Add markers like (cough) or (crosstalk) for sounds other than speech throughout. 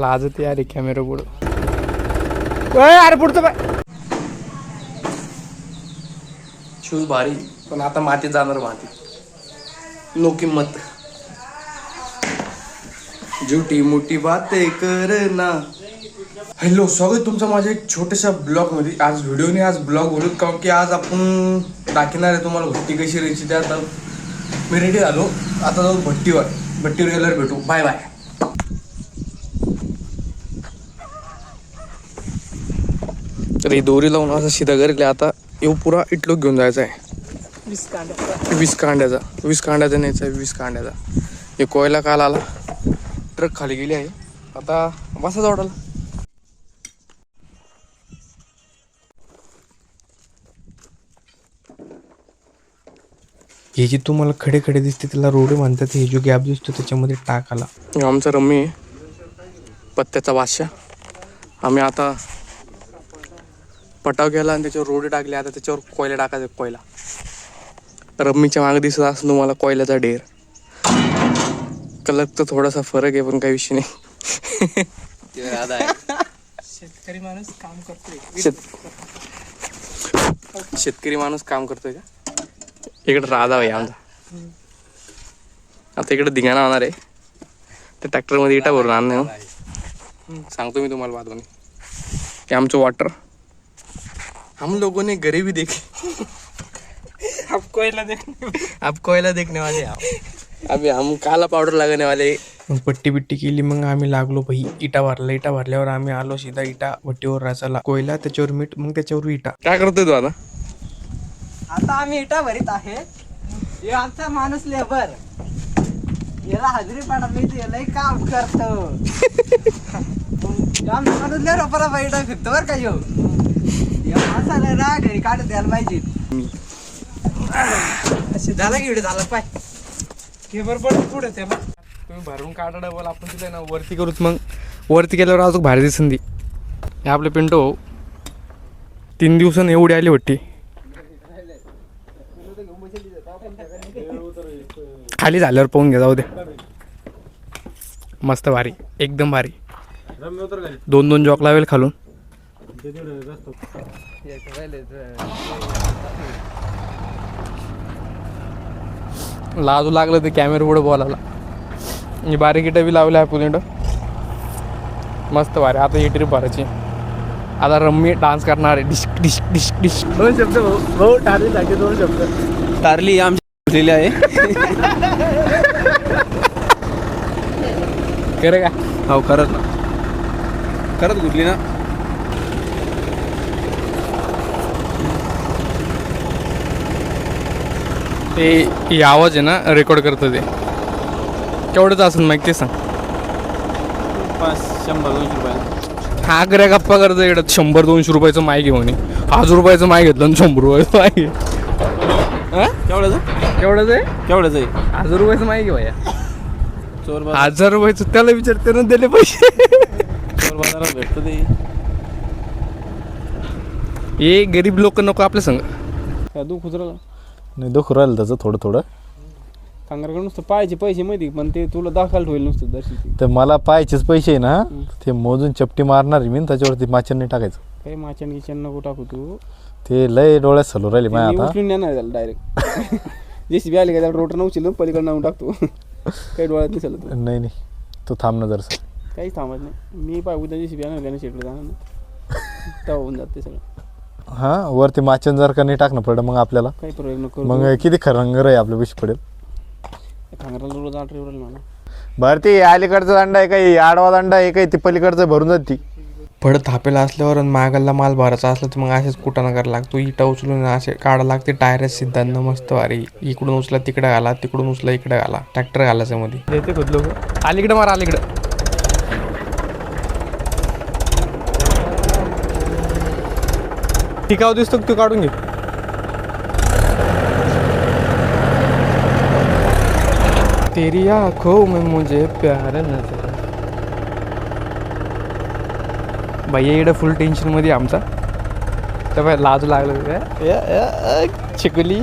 लाजते अरे कॅमेरा पुढं. अरे पुढचं बाय. शूज भारी पण आता मातीत जाणार माती. नो किंमत. झुटी मोठी बाते कर ना हॅलो स्वागत तुमचं माझ्या एक छोट्याशा ब्लॉगमध्ये आज व्हिडिओ नाही आज ब्लॉग बोलू कारण की आज आपण दाखवणार आहे तुम्हाला भट्टी कशी राहायची त्या आता मी रेडी झालो. आता जाऊ भट्टीवर. भट्टीवर गेल्यावर भेटू. बाय बाय ही दोरी लावून असं सीधा घरी आता येऊ पुरा इटलोक घेऊन जायचा आहे. वीस कांड्याचा वीस कांड्याचा न्यायचा आहे वीस कांड्याचा हे कोयला काल आला. ट्रक खाली गेली आहे. आता बसा जोडाला हे जे तुम्हाला खडे खडे दिसते त्याला रोडे म्हणतात. हे जो गॅप दिसतो त्याच्यामध्ये टाक आला. आमचा रम्मी आहे. पत्त्याचा बादशाह. आम्ही आता पटाव केला आणि त्याच्यावर रोडे टाकले. आता त्याच्यावर कोयला टाकायचा कोयला. रम्मीच्या मागे दिसत असं तुम्हाला कोयल्याचा ढेर कलर तर थोडासा फरक आहे पण काही विषय नाही. शेतकरी माणूस काम करतोय. शेत शेतकरी माणूस काम करतोय का? इकडे राधा भाई आमचा. आता इकडे धिंगाणा होणार आहे. त्या ट्रॅक्टरमध्ये इटा भरून आणणे हो सांगतो मी तुम्हाला बात हे आमचं वॉटर हम लोगों ने गरीबी देखी। अब कोयला देख अब कोयला देखने वाले हैं हम. अभी हम काला पावडर लगाने वाले। मग पट्टी बिट्टी केली मग आम्ही लागलो भाई इटा भरला इटा भरल्यावर आम्ही आलो सीधा इटा भट्टीवर राचाला कोयला त्याच्यावर मीठ मग त्याच्यावर इटा काय करतोय तू आता? आता आम्ही इटा भरीत आहे. हे आमचा माणूस लेबर. याला हजरी पाडली तर यालाही काम करतो. (laughs) आमचा माणूस ले रोपरा इटा फिरतो बरं का यो. या ना घरी काढत द्यायला पाहिजे. असे झाला की व्हिडिओ झाला पाय. केबर पडतो पुढे त्याला तुम्ही भरून काढा डबल आपण तिथे ना वरती करूच मग. वरती केल्यावर अजून भारी दिसन ती. हे आपले पिंटो तीन दिवसानं एवढी आली वाटते. खाली झाल्यावर पाहून घे जाऊ दे. मस्त भारी एकदम भारी. दोन दोन जॉक लावेल खालून. लाजू लागलं ते कॅमेरा पुढे बोलायला. ही बारीक इटं बी लावली आहे पुलिंड मस्त भारी. आता ही ट्रिप भरायची. आता रम्मी डान्स करणार आहे. Disc disc disc disc. दोन शब्द भाऊ. टारली लागते दोन शब्द. टारली आमची उठलेली आहे. करे का? हो करत ना. करत घुसली ना. ते आवाज आहे ना रेकॉर्ड करतं ते. केवढंच असेल माहिती ते सांग. पाच शंभर दोनशे रुपये हा करे गप्पा करतो इकडं. शंभर दोनशे रुपयाचं माय घेऊन ये. हजार रुपयाचं माय घेतलं आणि शंभर रुपयाचं माय घे हा? केवढ्याचं केवढंच आहे? केवढ्याचं आहे? हजार रुपयाचं माय घेऊ या. चोर हजार रुपयाचं त्याला विचारते ना दिले पैसे. चोर बाजारात भेटतो ते. हे गरीब लोक नको आपल्या संग. काय दुःख उचरला नाही दुःख राहिलं त्याचं थोडं थोडं. कांगारकडे नुसतं पाहायचे पैसे माहिती? पण ते तुला दाखल ठेवेल नुसतं दर्शी तर मला पाहायचेच पैसे आहे ना ते मोजून चपटी मारणार आहे मी आणि त्याच्यावरती माचन नाही टाकायचं. काही माचन गिचन नको टाकू तू. ते लय डोळ्यात सलू राहिले ते माय मी आता. उचलून नेणार त्याला डायरेक्ट (laughs) जेसीबी आली का त्याला रोटर उचलून पलीकडे नाव टाकतो. (laughs) काही डोळ्यात नाही चालत नाही नाही. तू थांब ना जरसं. काहीच थांबत नाही. मी पाय उद्या जेसीबी आणणार त्याने शेकडे जाणार ना (laughs) तेव्हा होऊन जाते सगळं. हां वरती माचन जर का नाही टाकणं पडलं मग आपल्याला. काही प्रयोग नको मग किती खरंगर आहे आपल्या विष पडेल. कांगाराला रोज आठ रेवरेल मला भरती अलीकडचा दंड आहे काही आडवा दंड आहे काही ती पलीकडचं भरून जाते पडत थापेला असल्यावर आणि मागाला माल भरायचा असला तर मग असेच कुटाणा करायला लागतो? इटा उचलून असे काढा लागते टायर सिद्धांत मस्त वारी. इकडून उचला तिकडे घाला तिकडून उचला इकडे घाला ट्रॅक्टर घालायचं मध्ये देते खुद लोक? अलीकडे मार अलीकडे. टिकाव दिसतो तू काढून घे. तेरी आंखों में मुझे प्यार नजर भैया इकडे फुल टेन्शनमध्ये आहे आमचा. तर बाय लाजू लागलं काय चिकली.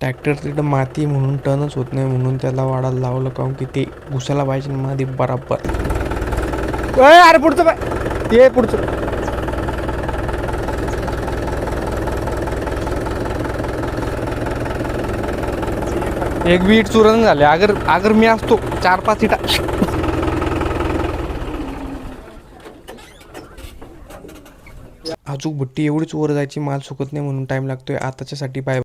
ट्रॅक्टर तिथं माती म्हणून टर्नच होत नाही म्हणून त्याला वाढायला लावलं कारण की ते घुसायला पाहिजे माती बराबर. अरे पुढचं पाय ये पुढचं. एक बीट चुरण झाले. अगर अगर मी असतो चार पाच इटा. अजूक भट्टी एवढीच वर जायची माल सुकत नाही म्हणून टाइम लागतोय. आताच्यासाठी बाय